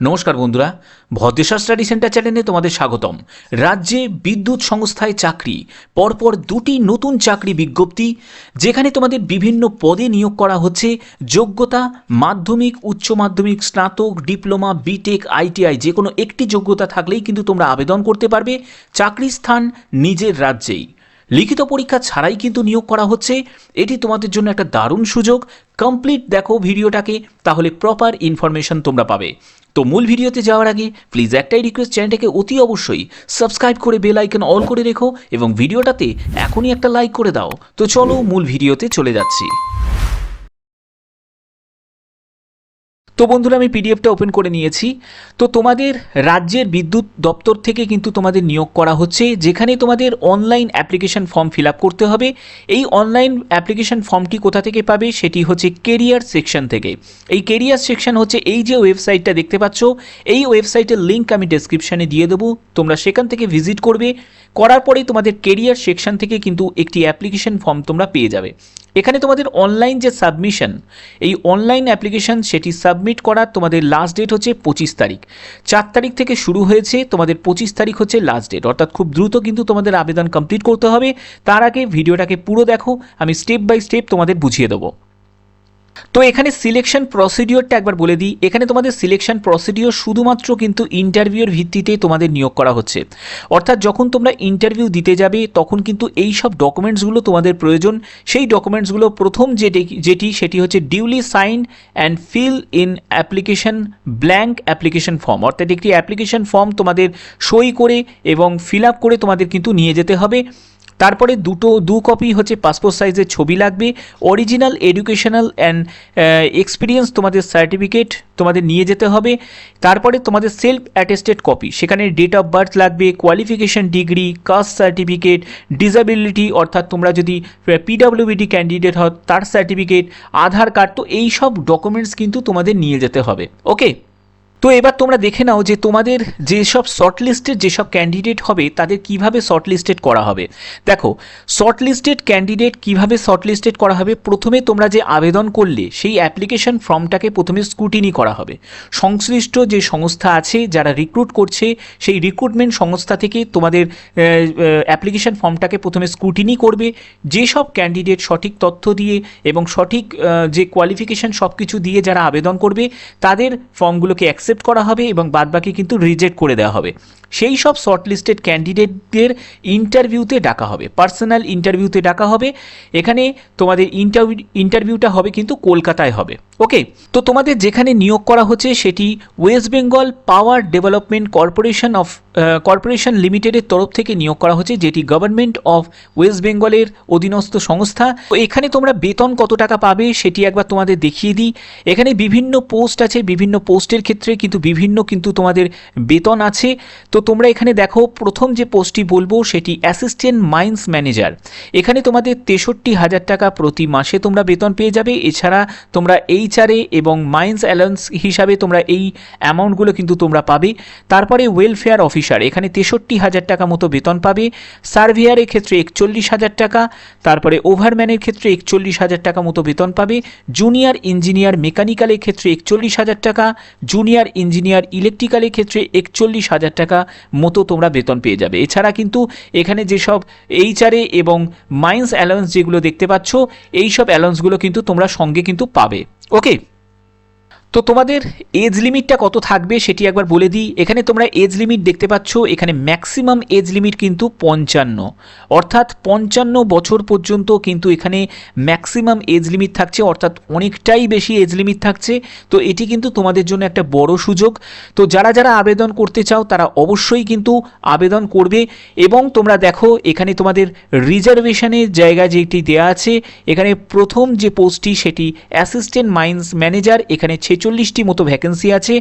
নমস্কার বন্ধুরা Bhadreswar study centre চ্যানেলে তোমাদের স্বাগতম। রাজ্যে বিদ্যুৎ সংস্থায় চাকরি, পরপর দুটি নতুন চাকরি বিজ্ঞপ্তি, যেখানে তোমাদের বিভিন্ন পদে নিয়োগ করা হচ্ছে। যোগ্যতা, মাধ্যমিক, উচ্চ মাধ্যমিক, স্নাতক, ডিপ্লোমা, বিটেক, আইটিআই যে কোনো একটি যোগ্যতা থাকলেই কিন্তু তোমরা আবেদন করতে পারবে। চাকরির স্থান নিজের রাজ্যেই। লিখিত পরীক্ষা ছাড়াই কিন্তু নিয়োগ করা হচ্ছে। এটি তোমাদের জন্য একটা দারুণ সুযোগ। কমপ্লিট দেখো ভিডিওটাকে, তাহলে প্রপার ইনফরমেশন তোমরা পাবে। তো মূল ভিডিওতে যাওয়ার আগে প্লিজ একটাই রিকোয়েস্ট চ্যানেলটাকে অতি অবশ্যই সাবস্ক্রাইব করে বেল আইকন অল করে রেখো এবং ভিডিওটাতে এখনই একটা লাইক করে দাও। তো চলো মূল ভিডিওতে চলে যাচ্ছি। তো বন্ধুরা, আমি পিডিএফটা ওপেন করে নিয়েছি। তো তোমাদের রাজ্যের বিদ্যুৎ দপ্তর থেকে কিন্তু তোমাদের নিয়োগ করা হচ্ছে, যেখানে তোমাদের অনলাইন অ্যাপ্লিকেশন ফর্ম ফিল করতে হবে। এই অনলাইন অ্যাপ্লিকেশন ফর্মটি কোথা থেকে পাবে, সেটি হচ্ছে কেরিয়ার সেকশন থেকে। এই কেরিয়ার সেকশন হচ্ছে এই যে ওয়েবসাইটটা দেখতে পাচ্ছ, এই ওয়েবসাইটের লিঙ্ক আমি ডেসক্রিপশানে দিয়ে দেবো। তোমরা সেখান থেকে ভিজিট করবে, করার পরেই তোমাদের কেরিয়ার সেকশন থেকে কিন্তু একটি অ্যাপ্লিকেশন ফর্ম তোমরা পেয়ে যাবে। এখানে তোমাদের অনলাইন যে সাবমিশন এই অনলাইন অ্যাপ্লিকেশান সেটি সাবমিট করার তোমাদের লাস্ট ডেট হচ্ছে পঁচিশ তারিখ। চার তারিখ থেকে শুরু হয়েছে তোমাদের পঁচিশ তারিখ হচ্ছে লাস্ট ডেট অর্থাৎ খুব দ্রুত কিন্তু তোমাদের আবেদন কমপ্লিট করতে হবে। তার আগে ভিডিওটাকে পুরো দেখো, আমি স্টেপ বাই স্টেপ তোমাদের বুঝিয়ে দেবো। তো এখানে সিলেকশন প্রসিডিওরটা একবার বলে দিই। এখানে তোমাদের সিলেকশন প্রসিডিওর শুধুমাত্র কিন্তু ইন্টারভিউর ভিত্তিতে তোমাদের নিয়োগ করা হচ্ছে। অর্থাৎ যখন তোমরা ইন্টারভিউ দিতে যাবে, তখন কিন্তু এই সব ডকুমেন্টসগুলো তোমাদের প্রয়োজন। সেই ডকুমেন্টসগুলো প্রথম যেটি যেটি, সেটি হচ্ছে duly sign and fill in application blank application form অর্থাৎ একটি অ্যাপ্লিকেশন ফর্ম তোমাদের সই করে এবং ফিল আপ করে তোমাদের কিন্তু নিয়ে যেতে হবে। তারপরে দুটো, দু কপি হচ্ছে পাসপোর্ট সাইজের ছবি লাগবে অরিজিনাল এডুকেশনাল অ্যান্ড এক্সপিরিয়েন্স তোমাদের সার্টিফিকেট তোমাদের নিয়ে যেতে হবে। তারপরে তোমাদের সেলফ অ্যাটেস্টেড কপি সেখানে ডেট অফ বার্থ লাগবে qualification degree caste certificate disability অর্থাৎ তোমরা যদি পিডাব্লিউবিডি ক্যান্ডিডেট হও, তার সার্টিফিকেট আধার কার্ড তো এই সব ডকুমেন্টস কিন্তু তোমাদের নিয়ে যেতে হবে। ওকে তো এবার তোমরা দেখে নাও যে তোমাদের যেসব শর্টলিস্টেড যেসব ক্যান্ডিডেট হবে, তাদের কীভাবে শর্টলিস্টেড করা হবে। দেখো, শর্টলিস্টেড ক্যান্ডিডেট কীভাবে শর্টলিস্টেড করা হবে? প্রথমে তোমরা যে আবেদন করলে, সেই অ্যাপ্লিকেশন ফর্মটাকে প্রথমে স্ক্রুটিনি করা হবে। সংশ্লিষ্ট যে সংস্থা আছে, যারা রিক্রুট করছে, সেই রিক্রুটমেন্ট সংস্থা থেকে তোমাদের অ্যাপ্লিকেশন ফর্মটাকে প্রথমে স্ক্রুটিনি করবে। যেসব ক্যান্ডিডেট সঠিক তথ্য দিয়ে এবং সঠিক যে কোয়ালিফিকেশন সব কিছু দিয়ে যারা আবেদন করবে, তাদের ফর্মগুলোকে অ্যাকসেপ্ট করা হবে এবং বাদবাকি কিন্তু রিজেক্ট করে দেওয়া হবে। সেই সব শর্টলিস্টেড ক্যান্ডিডেটদের ইন্টারভিউতে ডাকা হবে পার্সোনাল ইন্টারভিউতে ডাকা হবে। এখানে তোমাদের ইন্টারভিউ ইন্টারভিউটা হবে কিন্তু কলকাতায় হবে ওকে তো তোমাদের যেখানে নিয়োগ করা হচ্ছে সেটি West Bengal Power Development Corporation of Corporation লিমিটেডের তরফ থেকে নিয়োগ করা হচ্ছে, যেটি গভর্নমেন্ট অফ ওয়েস্ট বেঙ্গলের অধীনস্থ সংস্থা। তো এখানে তোমরা বেতন কত টাকা পাবে সেটি একবার তোমাদের দেখিয়ে দিই। এখানে বিভিন্ন পোস্ট আছে, বিভিন্ন পোস্টের ক্ষেত্রে কিন্তু বিভিন্ন কিন্তু তোমাদের বেতন আছে। তো তোমরা এখানে দেখো, প্রথম যে পোস্টটি বলব সেটি অ্যাসিস্ট্যান্ট মাইন্স ম্যানেজার। এখানে তোমাদের তেষট্টি হাজার টাকা প্রতি মাসে তোমরা বেতন পেয়ে যাবে। এছাড়া তোমরা এইচআরএ এবং মাইন্স অ্যালাউন্স হিসাবে তোমরা এই অ্যামাউন্টগুলো কিন্তু তোমরা পাবে। তারপরে ওয়েলফেয়ার অফিসার, এখানে তেষট্টি হাজার টাকা মতো বেতন পাবে। সার্ভেয়ারের ক্ষেত্রে একচল্লিশ হাজার টাকা, তারপরে ওভারম্যানের ক্ষেত্রে একচল্লিশ হাজার টাকা মতো বেতন পাবে। জুনিয়র ইঞ্জিনিয়ার মেকানিক্যালের ক্ষেত্রে একচল্লিশ হাজার টাকা, জুনিয়র ইঞ্জিনিয়ার ইলেকট্রিক্যালের ক্ষেত্রে একচল্লিশ হাজার টাকা মতো তোমরা বেতন পেয়ে যাবে। এছাড়া কিন্তু এখানে যেসব এইচআরএ এবং মাইন্স অ্যালাউন্স যেগুলো দেখতে পাচ্ছ, এইসব অ্যালাউন্সগুলো কিন্তু তোমরা সঙ্গে কিন্তু পাবে। ওকে তো তোমাদের এজ লিমিটটা কত থাকবে সেটি একবার বলে দিই। এখানে তোমরা এজ লিমিট দেখতে পাচ্ছ, এখানে ম্যাক্সিমাম এজ লিমিট কিন্তু পঞ্চান্ন। অর্থাৎ পঞ্চান্ন বছর পর্যন্ত কিন্তু এখানে ম্যাক্সিমাম এজ লিমিট থাকছে, অর্থাৎ অনেকটাই বেশি এজ লিমিট থাকছে। তো এটি কিন্তু তোমাদের জন্য একটা বড় সুযোগ। তো যারা যারা আবেদন করতে চাও, তারা অবশ্যই কিন্তু আবেদন করবে। এবং তোমরা দেখো, এখানে তোমাদের রিজার্ভেশনের জায়গা যেটি দেওয়া আছে, এখানে প্রথম যে পোস্টটি সেটি অ্যাসিস্ট্যান্ট মাইন্স ম্যানেজার এখানে ছেচল্লিশটি মতো ভ্যাকেন্সি আছে।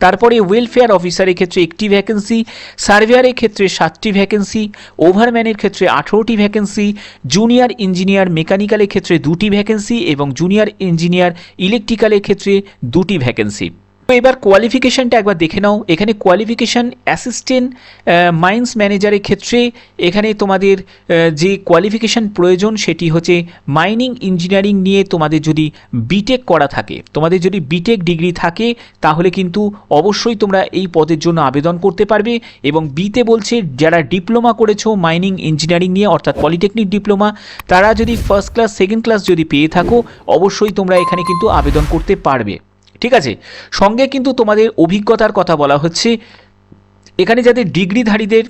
তারপরে ওয়েলফেয়ার অফিসারের ক্ষেত্রে একটি ভ্যাকেন্সি সার্ভেয়ারের ক্ষেত্রে সাতটি ভ্যাকেন্সি ওভারম্যানের ক্ষেত্রে আঠেরোটি ভ্যাকেন্সি জুনিয়র ইঞ্জিনিয়ার মেকানিক্যালের ক্ষেত্রে দুটি ভ্যাকেন্সি এবং জুনিয়র ইঞ্জিনিয়ার ইলেকট্রিক্যালের ক্ষেত্রে দুটি ভ্যাকেন্সি তো এবার কোয়ালিফিকেশানটা একবার দেখে নাও। এখানে কোয়ালিফিকেশান অ্যাসিস্ট্যান্ট মাইন্স ম্যানেজারের ক্ষেত্রে এখানে তোমাদের যে কোয়ালিফিকেশান প্রয়োজন সেটি হচ্ছে মাইনিং ইঞ্জিনিয়ারিং নিয়ে তোমাদের যদি বিটেক করা থাকে। তোমাদের যদি বিটেক ডিগ্রি থাকে, তাহলে কিন্তু অবশ্যই তোমরা এই পদের জন্য আবেদন করতে পারবে এবং বিতে বলছে যারা ডিপ্লোমা করেছ মাইনিং ইঞ্জিনিয়ারিং নিয়ে, অর্থাৎ পলিটেকনিক ডিপ্লোমা তারা যদি ফার্স্ট ক্লাস সেকেন্ড ক্লাস যদি পেয়ে থাকো, অবশ্যই তোমরা এখানে কিন্তু আবেদন করতে পারবে। ঠিক আছে? সঙ্গে কিন্তু তোমাদের অভিজ্ঞতার কথা বলা হচ্ছে এখানে যাদের ডিগ্রিধারীদের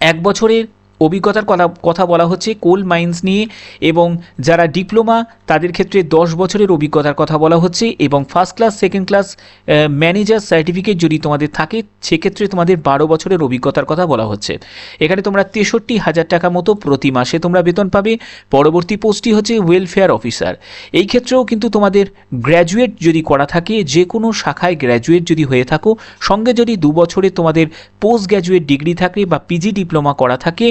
এক বছরের অভিজ্ঞতার কথা কথা বলা হচ্ছে কোল মাইন্স নিয়ে এবং যারা ডিপ্লোমা তাদের ক্ষেত্রে দশ বছরের অভিজ্ঞতার কথা বলা হচ্ছে এবং first class, second class manager certificate যদি তোমাদের থাকে, সেক্ষেত্রে তোমাদের বারো বছরের অভিজ্ঞতার কথা বলা হচ্ছে। এখানে তোমরা তেষট্টি হাজার টাকা মতো প্রতি মাসে তোমরা বেতন পাবে। পরবর্তী পোস্টটি হচ্ছে ওয়েলফেয়ার অফিসার এই ক্ষেত্রেও কিন্তু তোমাদের গ্র্যাজুয়েট যদি করা থাকে যে কোনো শাখায় গ্র্যাজুয়েট যদি হয়ে থাকো, সঙ্গে যদি দু বছরে তোমাদের পোস্ট গ্র্যাজুয়েট ডিগ্রি থাকে বা পিজি ডিপ্লোমা করা থাকে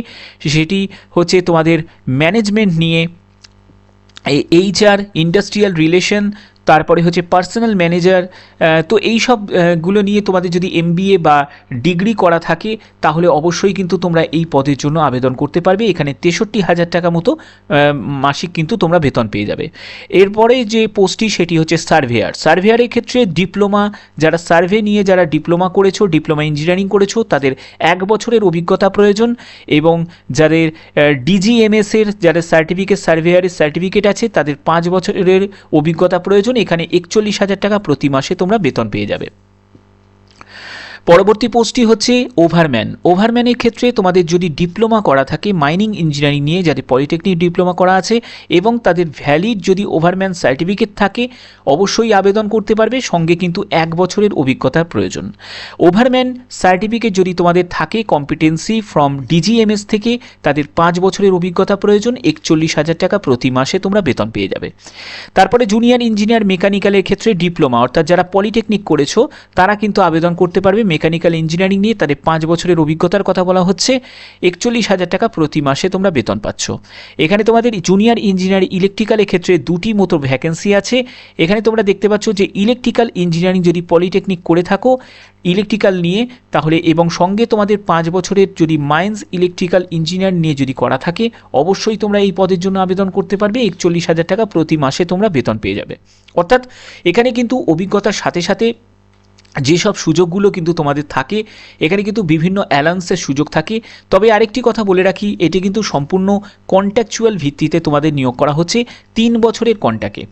সেটি হচ্ছে তোমাদের ম্যানেজমেন্ট নিয়ে এইচআর ইন্ডাস্ট্রিয়াল রিলেশন তারপরে হচ্ছে পার্সোনাল ম্যানেজার তো এই সবগুলো নিয়ে তোমাদের যদি এমবিএ বা ডিগ্রি করা থাকে, তাহলে অবশ্যই কিন্তু তোমরা এই পদের জন্য আবেদন করতে পারবে। এখানে তেষট্টি হাজার টাকা মতো মাসিক কিন্তু তোমরা বেতন পেয়ে যাবে। এরপরে যে পোস্টটি, সেটি হচ্ছে সার্ভেয়ার। সার্ভেয়ারের ক্ষেত্রে ডিপ্লোমা, যারা সার্ভে নিয়ে যারা ডিপ্লোমা করেছ, ডিপ্লোমা ইঞ্জিনিয়ারিং করেছ, তাদের এক বছরের অভিজ্ঞতা প্রয়োজন এবং যাদের ডিজিএমএস এর, যাদের সার্টিফিকেট সার্ভেয়ারের সার্টিফিকেট আছে, তাদের পাঁচ বছরের অভিজ্ঞতা প্রয়োজন এখানে একচল্লিশ হাজার টাকা প্রতি মাসে তোমরা বেতন পেয়ে যাবে। পরবর্তী পোস্টটি হচ্ছে ওভারম্যান। ওভারম্যানের ক্ষেত্রে তোমাদের যদি ডিপ্লোমা করা থাকে, মাইনিং ইঞ্জিনিয়ারিং নিয়ে যাদের পলিটেকনিক ডিপ্লোমা করা আছে এবং তাদের ভ্যালিড যদি ওভারম্যান সার্টিফিকেট থাকে, অবশ্যই আবেদন করতে পারবে, সঙ্গে কিন্তু এক বছরের অভিজ্ঞতার প্রয়োজন। ওভারম্যান সার্টিফিকেট যদি তোমাদের থাকে কম্পিটেন্সি ফ্রম ডিজিএমএস থেকে তাদের পাঁচ বছরের অভিজ্ঞতা প্রয়োজন, একচল্লিশ হাজার টাকা প্রতি মাসে তোমরা বেতন পেয়ে যাবে। তারপরে জুনিয়র ইঞ্জিনিয়ার মেকানিক্যালের ক্ষেত্রে ডিপ্লোমা অর্থাৎ যারা পলিটেকনিক করেছ, তারা কিন্তু আবেদন করতে পারবে মেকানিক্যাল ইঞ্জিনিয়ারিং নিয়ে তাদের পাঁচ বছরের অভিজ্ঞতার কথা বলা হচ্ছে। একচল্লিশ হাজার টাকা প্রতি মাসে তোমরা বেতন পাচ্ছ। এখানে তোমাদের জুনিয়র ইঞ্জিনিয়ার ইলেকট্রিক্যালের ক্ষেত্রে দুটি মতো ভ্যাকেন্সি আছে। এখানে তোমরা দেখতে পাচ্ছ যে ইলেকট্রিক্যাল ইঞ্জিনিয়ারিং যদি পলিটেকনিক করে থাকো ইলেকট্রিক্যাল নিয়ে, তাহলে এবং সঙ্গে তোমাদের পাঁচ বছরের যদি মাইন্স ইলেকট্রিক্যাল ইঞ্জিনিয়ার নিয়ে যদি করা থাকে, অবশ্যই তোমরা এই পদের জন্য আবেদন করতে পারবে। একচল্লিশ হাজার টাকা প্রতি মাসে তোমরা বেতন পেয়ে যাবে। অর্থাৎ এখানে কিন্তু অভিজ্ঞতার সাথে সাথে যেসব সুযোগগুলো কিন্তু তোমাদের থাকে, এখানে কিন্তু বিভিন্ন অ্যালাউন্সের সুযোগ থাকে। তবে আরেকটি কথা বলে রাখি, এটি কিন্তু সম্পূর্ণ কন্ট্যাকচুয়াল ভিত্তিতে তোমাদের নিয়োগ করা হচ্ছে তিন বছরের কন্ট্যাক্টে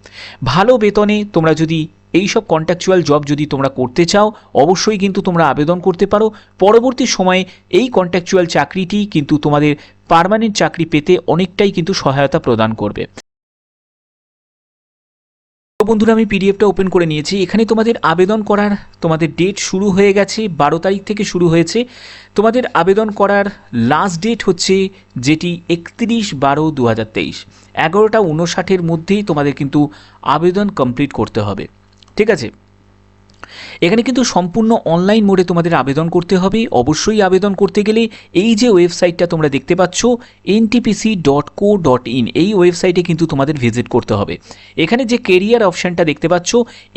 ভালো বেতনে তোমরা যদি এই সব কন্ট্যাকচুয়াল জব যদি তোমরা করতে চাও, অবশ্যই কিন্তু তোমরা আবেদন করতে পারো। পরবর্তী সময়ে এই কন্ট্যাকচুয়াল চাকরিটি কিন্তু তোমাদের পার্মানেন্ট চাকরি পেতে অনেকটাই কিন্তু সহায়তা প্রদান করবে। বন্ধুরা, আমি পিডিএফটা ওপেন করে নিয়েছি। এখানে তোমাদের আবেদন করার তোমাদের ডেট শুরু হয়ে গেছে, বারো তারিখ থেকে শুরু হয়েছে। তোমাদের আবেদন করার লাস্ট ডেট হচ্ছে যেটি একত্রিশ বারো দু হাজার তেইশ। এগারোটা উনষাটের মধ্যেই তোমাদের কিন্তু আবেদন কমপ্লিট করতে হবে। ঠিক আছে? এখানে কিন্তু সম্পূর্ণ অনলাইন মোডে তোমাদের আবেদন করতে হবে। অবশ্যই আবেদন করতে গেলে এই যে ওয়েবসাইটটা তোমরা দেখতে পাচ্ছ NTPC dot co dot in এই ওয়েবসাইটে কিন্তু তোমাদের ভিজিট করতে হবে। এখানে যে কেরিয়ার অপশানটা দেখতে পাচ্ছ,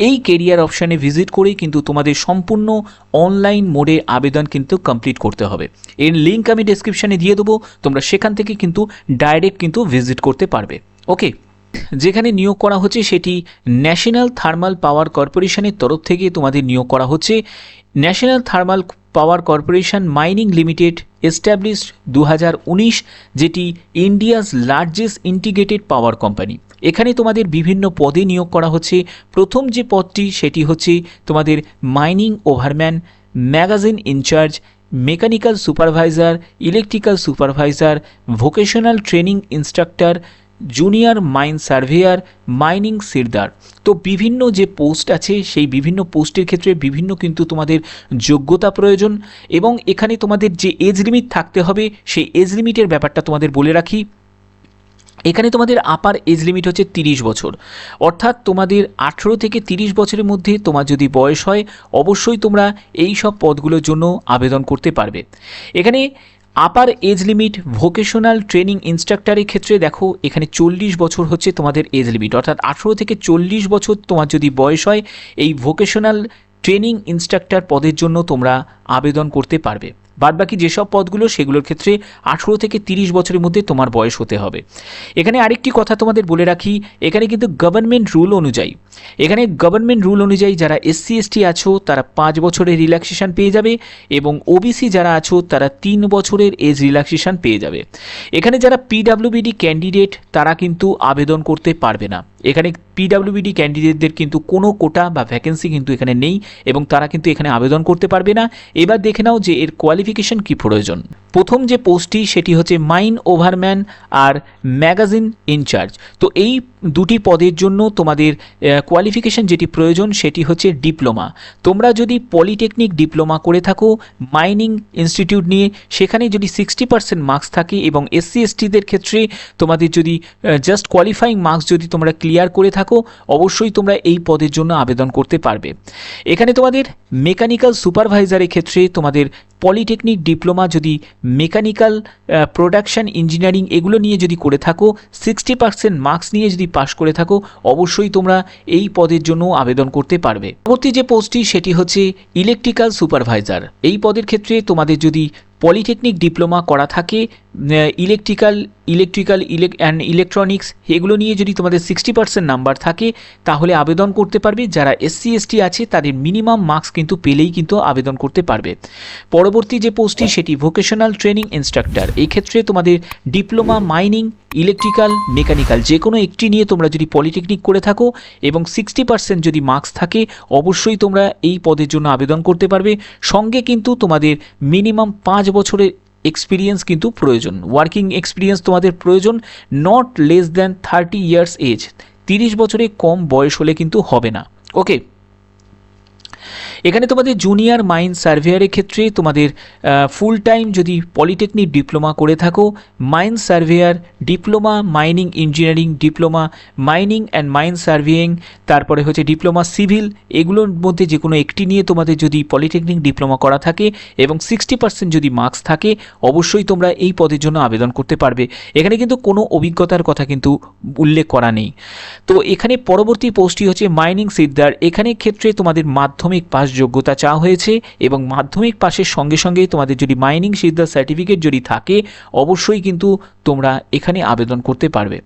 এই কেরিয়ার অপশানে ভিজিট করেই কিন্তু তোমাদের সম্পূর্ণ অনলাইন মোডে আবেদন কিন্তু কমপ্লিট করতে হবে। এর লিঙ্ক আমি ডেসক্রিপশানে দিয়ে দেবো, তোমরা সেখান থেকে কিন্তু ডাইরেক্ট কিন্তু ভিজিট করতে পারবে। ওকে যেখানে নিয়োগ করা হচ্ছে, সেটি ন্যাশনাল থার্মাল পাওয়ার কর্পোরেশনের তরফ থেকে তোমাদের নিয়োগ করা হচ্ছে। National Thermal Power Corporation Mining Limited established দু হাজার উনিশ, যেটি India's largest integrated power company. এখানে তোমাদের বিভিন্ন পদে নিয়োগ করা হচ্ছে। প্রথম যে পদটি, সেটি হচ্ছে তোমাদের mining overman, magazine incharge, mechanical supervisor, electrical supervisor, vocational training instructor junior mine surveyor mining sirdar. তো বিভিন্ন যে পোস্ট আছে, সেই বিভিন্ন পোস্টের ক্ষেত্রে বিভিন্ন কিন্তু তোমাদের যোগ্যতা প্রয়োজন এবং এখানে তোমাদের যে এজ লিমিট থাকতে হবে, সেই এজ লিমিটের ব্যাপারটা তোমাদের বলে রাখি। এখানে তোমাদের আপার এজ লিমিট হচ্ছে তিরিশ বছর। অর্থাৎ তোমাদের আঠেরো থেকে তিরিশ বছরের মধ্যে তোমার যদি বয়স হয়, অবশ্যই তোমরা এই সব পদগুলোর জন্য আবেদন করতে পারবে। এখানে upper age limit vocational training ইনস্ট্রাক্টরের ক্ষেত্রে দেখো, এখানে চল্লিশ বছর হচ্ছে তোমাদের এজ লিমিট অর্থাৎ আঠেরো থেকে চল্লিশ বছর তোমার যদি বয়স হয়, এই ভোকেশনাল ট্রেনিং ইনস্ট্রাক্টর পদের জন্য তোমরা আবেদন করতে পারবে। বাদবাকি যেসব পদগুলো, সেগুলোর ক্ষেত্রে আঠেরো থেকে তিরিশ বছরের মধ্যে তোমার বয়স হতে হবে। এখানে আরেকটি কথা তোমাদের বলে রাখি, এখানে কিন্তু গভর্নমেন্ট রুল অনুযায়ী এখানে গভর্নমেন্ট রুল অনুযায়ী যারা এসসি এসটি আছো, তারা পাঁচ বছরের রিল্যাক্সেশন পেয়ে যাবে এবং ওবিসি যারা আছো, তারা তিন বছরের এজ রিল্যাক্সেশন পেয়ে যাবে। এখানে যারা পিডাব্লিউবিডি ক্যান্ডিডেট তারা কিন্তু আবেদন করতে পারবে না। এখানে পিডাব্লিউবিডি ক্যান্ডিডেটদের কিন্তু কোনো কোটা বা ভ্যাকেন্সি কিন্তু এখানে নেই এবং তারা কিন্তু এখানে আবেদন করতে পারবে না। এবার দেখে নাও যে এর কোয়ালিফিকেশন কি প্রয়োজন। প্রথম যে পোস্টটি সেটি হচ্ছে মাইন ওভারম্যান আর ম্যাগাজিন ইনচার্জ তো এই দুটি পদের জন্য তোমাদের কোয়ালিফিকেশন যেটি প্রয়োজন সেটি হচ্ছে ডিপ্লোমা তোমরা যদি পলিটেকনিক ডিপ্লোমা করে থাকো মাইনিং ইনস্টিটিউট নিয়ে সেখানে যদি সিক্সটি পার্সেন্ট মার্কস থাকে এবং এসসি এসটিদের ক্ষেত্রে তোমাদের যদি জাস্ট কোয়ালিফাইং মার্কস যদি তোমরা ক্লিয়ার করে থাকো, অবশ্যই তোমরা এই পদের জন্য আবেদন করতে পারবে। এখানে তোমাদের মেকানিক্যাল সুপারভাইজারের ক্ষেত্রে তোমাদের পলিটেকনিক ডিপ্লোমা যদি মেকানিক্যাল প্রোডাকশন ইঞ্জিনিয়ারিং এগুলো নিয়ে যদি করে থাকো সিক্সটি পার্সেন্ট মার্কস নিয়ে যদি পাশ করে থাকো, অবশ্যই তোমরা এই পদের জন্য আবেদন করতে পারবে। পরবর্তী যে পোস্টটি সেটি হচ্ছে ইলেকট্রিক্যাল সুপারভাইজার এই পদের ক্ষেত্রে তোমাদের যদি পলিটেকনিক ডিপ্লোমা করা থাকে electrical electrical, elec, and electronics, এগুলো নিয়ে যদি তোমাদের সিক্সটি পার্সেন্ট নাম্বার থাকে, তাহলে আবেদন করতে পারবে। যারা এসসি এসটি আছে, তাদের মিনিমাম মার্কস কিন্তু পেলেই কিন্তু আবেদন করতে পারবে। পরবর্তী যে পোস্টটি, সেটি ভোকেশনাল ট্রেনিং ইনস্ট্রাক্টর। এই ক্ষেত্রে তোমাদের ডিপ্লোমা, মাইনিং, ইলেকট্রিক্যাল, মেকানিক্যাল, যে কোনো একটি নিয়ে তোমরা যদি পলিটেকনিক করে থাকো এবং সিক্সটি পার্সেন্ট যদি মার্কস থাকে, অবশ্যই তোমরা এই পদের জন্য আবেদন করতে পারবে। সঙ্গে কিন্তু তোমাদের মিনিমাম পাঁচ বছরের এক্সপিরিয়েন্স কিন্তু প্রয়োজন। ওয়ার্কিং এক্সপিরিয়েন্স তোমাদের প্রয়োজন not less than thirty years age তিরিশ বছরে কম বয়স হলে কিন্তু হবে না। ওকে এখানে তোমাদের জুনিয়র মাইন সার্ভেয়ারের ক্ষেত্রে তোমাদের ফুল টাইম যদি পলিটেকনিক ডিপ্লোমা করে থাকো mine surveyor diploma mining engineering diploma mining and mine surveying তারপরে হচ্ছে ডিপ্লোমা সিভিল এগুলোর মধ্যে যে কোনো একটি নিয়ে তোমাদের যদি পলিটেকনিক ডিপ্লোমা করা থাকে এবং সিক্সটি পার্সেন্ট যদি মার্কস থাকে, অবশ্যই তোমরা এই পদের জন্য আবেদন করতে পারবে। এখানে কিন্তু কোনো অভিজ্ঞতার কথা কিন্তু উল্লেখ করা নেই। তো এখানে পরবর্তী পোস্টটি হচ্ছে মাইনিং সিদ্ধার এখানে ক্ষেত্রে তোমাদের মাধ্যমিক পাস যোগ্যতা চাওয়া হয়েছে এবং মাধ্যমিক পাশের সঙ্গে সঙ্গে তোমাদের যদি মাইনিং সিদ্ধার সার্টিফিকেট যদি থাকে, অবশ্যই কিন্তু তোমরা এখানে আবেদন করতে পারবে।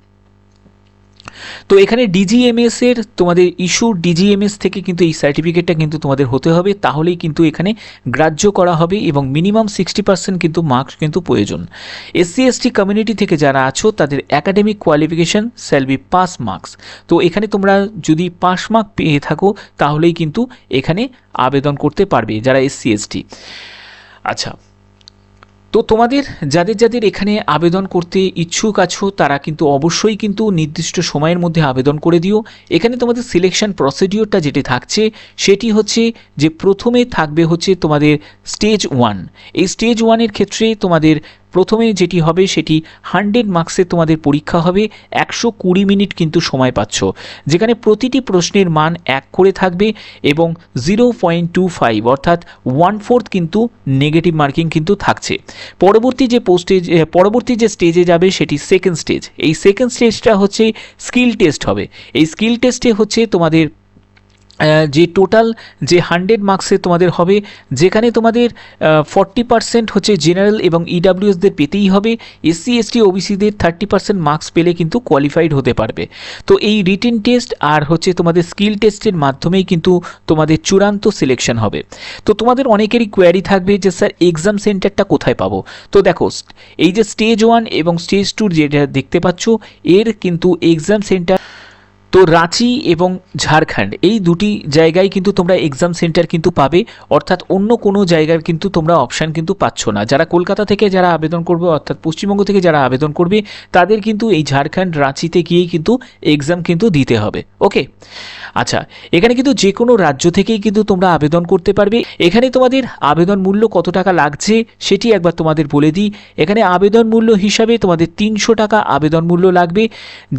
তো এখানে ডিজিএমএস এর তোমাদের ইস্যু ডিজিএমএস থেকে কিন্তু এই সার্টিফিকেটটা কিন্তু তোমাদের হতে হবে। তাহলেই কিন্তু এখানে গ্রাহ্য করা হবে এবং মিনিমাম সিক্সটি পার্সেন্ট কিন্তু মার্কস কিন্তু প্রয়োজন। এসসি এসটি কমিউনিটি থেকে যারা আছো, তাদের academic qualification shall be pass marks তো এখানে তোমরা যদি পাস মার্ক পেয়ে থাকো, তাহলেই কিন্তু এখানে আবেদন করতে পারবে যারা এসসি এসটি আচ্ছা তো তোমাদের যাদের যাদের এখানে আবেদন করতে ইচ্ছুক আছো, তারা কিন্তু অবশ্যই কিন্তু নির্দিষ্ট সময়ের মধ্যে আবেদন করে দিও। এখানে তোমাদের সিলেকশন প্রসিডিওরটা যেটি থাকছে, সেটি হচ্ছে যে প্রথমে থাকবে হচ্ছে তোমাদের স্টেজ ওয়ান এই স্টেজ ওয়ানের ক্ষেত্রে তোমাদের প্রথমে যেটি হবে সেটি হান্ড্রেড মার্কসে তোমাদের পরীক্ষা হবে, একশো কুড়ি মিনিট কিন্তু সময় পাচ্ছ। যেখানে প্রতিটি প্রশ্নের মান এক করে থাকবে এবং জিরো পয়েন্ট টু ফাইভ, অর্থাৎ ওয়ান ফোর্থ কিন্তু নেগেটিভ মার্কিং কিন্তু থাকছে। পরবর্তী যে পোস্টে পরবর্তী যে স্টেজে যাবে সেটি সেকেন্ড স্টেজ এই সেকেন্ড স্টেজটা হচ্ছে স্কিল টেস্ট হবে। এই স্কিল টেস্টে হচ্ছে তোমাদের যে টোটাল যে হান্ড্রেড মার্কসে তোমাদের হবে, যেখানে তোমাদের ফর্টি পার্সেন্ট হচ্ছে জেনারেল এবং ইডাব্লিউএসদের পেতেই হবে। এসসি এসটি ওবিসিদের থার্টি পার্সেন্ট মার্কস পেলে কিন্তু কোয়ালিফাইড হতে পারবে। তো এই রিটেন টেস্ট আর হচ্ছে তোমাদের স্কিল টেস্টের মাধ্যমেই কিন্তু তোমাদের চূড়ান্ত সিলেকশন হবে। তো তোমাদের অনেকেরই কোয়ারি থাকবে যে, স্যার এক্সাম সেন্টারটা কোথায় পাবো? তো দেখো, এই যে স্টেজ ওয়ান এবং স্টেজ টুর যেটা দেখতে পাচ্ছ, এর কিন্তু এক্সাম সেন্টার তো রাঁচি এবং ঝাড়খণ্ড, এই দুটি জায়গায় কিন্তু তোমরা এক্সাম সেন্টার কিন্তু পাবে, অর্থাৎ অন্য কোনো জায়গার কিন্তু তোমরা অপশান কিন্তু পাচ্ছ না। যারা কলকাতা থেকে যারা আবেদন করবে, অর্থাৎ পশ্চিমবঙ্গ থেকে যারা আবেদন করবে, তাদের কিন্তু এই ঝাড়খণ্ড, রাঁচিতে গিয়েই কিন্তু এক্সাম কিন্তু দিতে হবে। ওকে আচ্ছা এখানে কিন্তু যে কোনো রাজ্য থেকেই কিন্তু তোমরা আবেদন করতে পারবে। এখানে তোমাদের আবেদন মূল্য কত টাকা লাগছে, সেটি একবার তোমাদের বলে দিই। এখানে আবেদন মূল্য হিসাবে তোমাদের তিনশো টাকা আবেদন মূল্য লাগবে।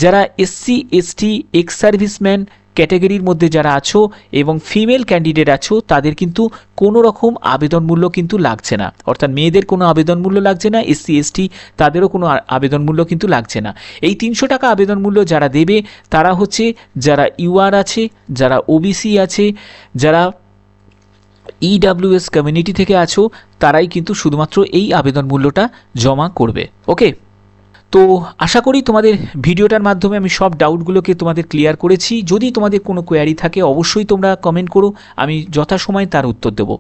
যারা এসসি এসটি এক্স সার্ভিসম্যান ক্যাটাগরির মধ্যে যারা আছো এবং ফিমেল ক্যান্ডিডেট আছো, তাদের কিন্তু কোনো রকম আবেদন মূল্য কিন্তু লাগছে না। অর্থাৎ মেয়েদের কোনো আবেদন মূল্য লাগছে না, এসসি, এসটি তাদেরও কোনো আবেদন মূল্য কিন্তু লাগছে না। এই তিনশো টাকা আবেদন মূল্য যারা দেবে, তারা হচ্ছে যারা ইউআর আছে, যারা ওবিসি আছে, যারা ইডাব্লিউএস কমিউনিটি থেকে আছো, তারাই কিন্তু শুধুমাত্র এই আবেদন মূল্যটা জমা করবে। ওকে? তো আশা করি তোমাদের ভিডিওটার মাধ্যমে আমি সব ডাউটগুলোকে তোমাদের ক্লিয়ার করেছি। যদি তোমাদের কোনো কোয়ারি থাকে, অবশ্যই তোমরা কমেন্ট করো, আমি যথাসময়ে তার উত্তর দেবো।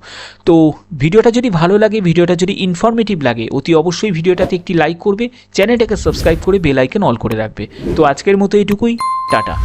তো ভিডিওটা যদি ভালো লাগে, ভিডিওটা যদি ইনফরমেটিভ লাগে, অতি অবশ্যই ভিডিওটাতে একটি লাইক করবে চ্যানেলটাকে সাবস্ক্রাইব করে বেল আইকন অল করে রাখবে। তো আজকের মতো এইটুকুই, টাটা।